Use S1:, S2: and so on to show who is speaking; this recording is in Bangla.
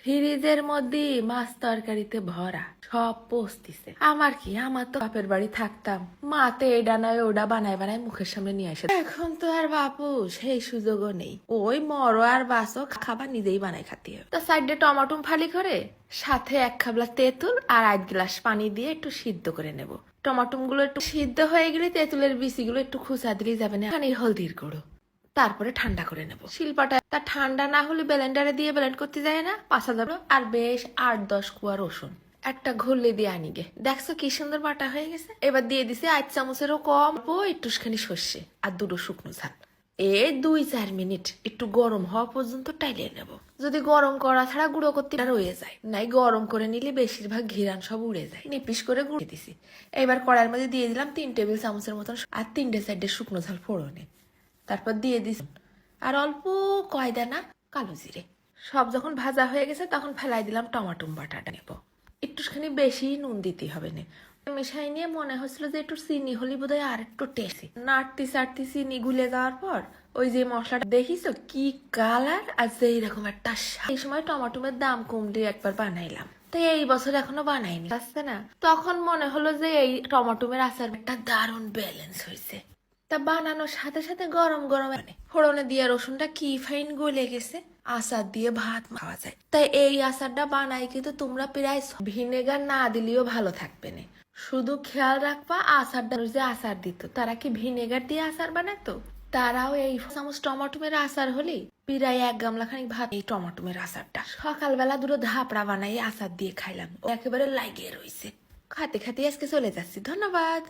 S1: ফ্রিজের মধ্যে মাছ তরকারিতে ভরা সব পোস্তিছে। আমার কি? আমার তো বাপের বাড়ি থাকতাম। মাতে এটা নয় ওটা বানায় বানায় মুখের সামনে নিয়ে আসে। এখন তো আর বাপু সেই সুযোগও নেই। ওই মরো আর বাসও খাবার নিজেই বানাই খাতে হবে। তা সাইডে টমাটম ফালি করে সাথে এক খাবলা তেঁতুল আর আধ গ্লাস পানি দিয়ে একটু সিদ্ধ করে নেব। টমাটমগুলো একটু সিদ্ধ হয়ে গেলে তেঁতুলের বিচিগুলো একটু খুচা দিলেই যাবে না। হলদির গুঁড়ো। তারপরে ঠান্ডা করে নেব। শিল্পাটা তা ঠান্ডা না হলে ব্লেন্ডারে দিয়ে ব্লেন্ড করতে যায় না, পাশা যাবে। আর বেশ আট দশ কুয়া রসুন। একটা ঘুরলে দিয়ে আনি গে। দেখছ কি সুন্দর বাটা হয়ে গেছে? এবার দিয়ে দিছে আট চামচেরও কম ও একটুখানি সর্ষে আর দুটো শুকনো ঝাল। এ দুই চার মিনিট একটু গরম হওয়া পর্যন্ত টাইলিয়ে নেব। যদি গরম করা ছাড়া গুঁড়ো করতে রয়ে যায়। নাই গরম করে নিলে বেশিরভাগ ঘিরান সব উড়ে যায়। নিপিস করে গুঁড়ে দিছি। এবার কড়াইয়ের মধ্যে দিয়ে দিলাম তিন টেবিল চামচের মতন আর তিনটে সাইডে শুকনো ঝাল ফোড়নে। তারপর দিয়ে দিস আর অল্প কয়দা না, কালো জিরে। সব যখন ভাজা হয়ে গেছে, তখন ফেলাই দিলাম টমাটম বাটাটা। নেব। একটুখানি বেশি নুন দিতে হবে না। মেশাই নিয়ে মনে হচ্ছিল যে একটু চিনি হলি বোধহয় আর একটু টেস্টি নাড়তি চাড়তি চিনি গুলে যাওয়ার পর, ওই যে মশলাটা দেখিস কি কালার আর যে এরকম একটা। এই সময় টমাটোমের দাম কম দিয়ে একবার বানাইলাম। তাই এই বছর এখনও বানাইনি। আসছে না? তখন মনে হলো যে এই টমাটোমের একটা দারুণ ব্যালেন্স হয়েছে। তা বানানোর সাথে সাথে গরম গরম আনে ফোড়নে দিয়ে রসুনটা কি ফাইন গলে গেছে? আচার দিয়ে ভাত খাওয়া যায়। তাই এই আচারটা বানাই কিন্তু তোমরা প্রায় ভিনেগার না দিলেও ভালো থাকবে না। শুধু খেয়াল রাখবা আচারটা যে আচার দিত। তারা কি ভিনেগার দিয়ে আচার বানাতো? তারাও এই চামচ টমাটোমের আচার হলে প্রায় এক গামলা খানিক ভাত এই টমাটোমের আচারটা। সকালবেলা দুটো ধাপড়া বানাই আচার দিয়ে খাইলাম। একেবারে লাগিয়ে রয়েছে খাতে খাতে আজকে চলে যাচ্ছি। ধন্যবাদ।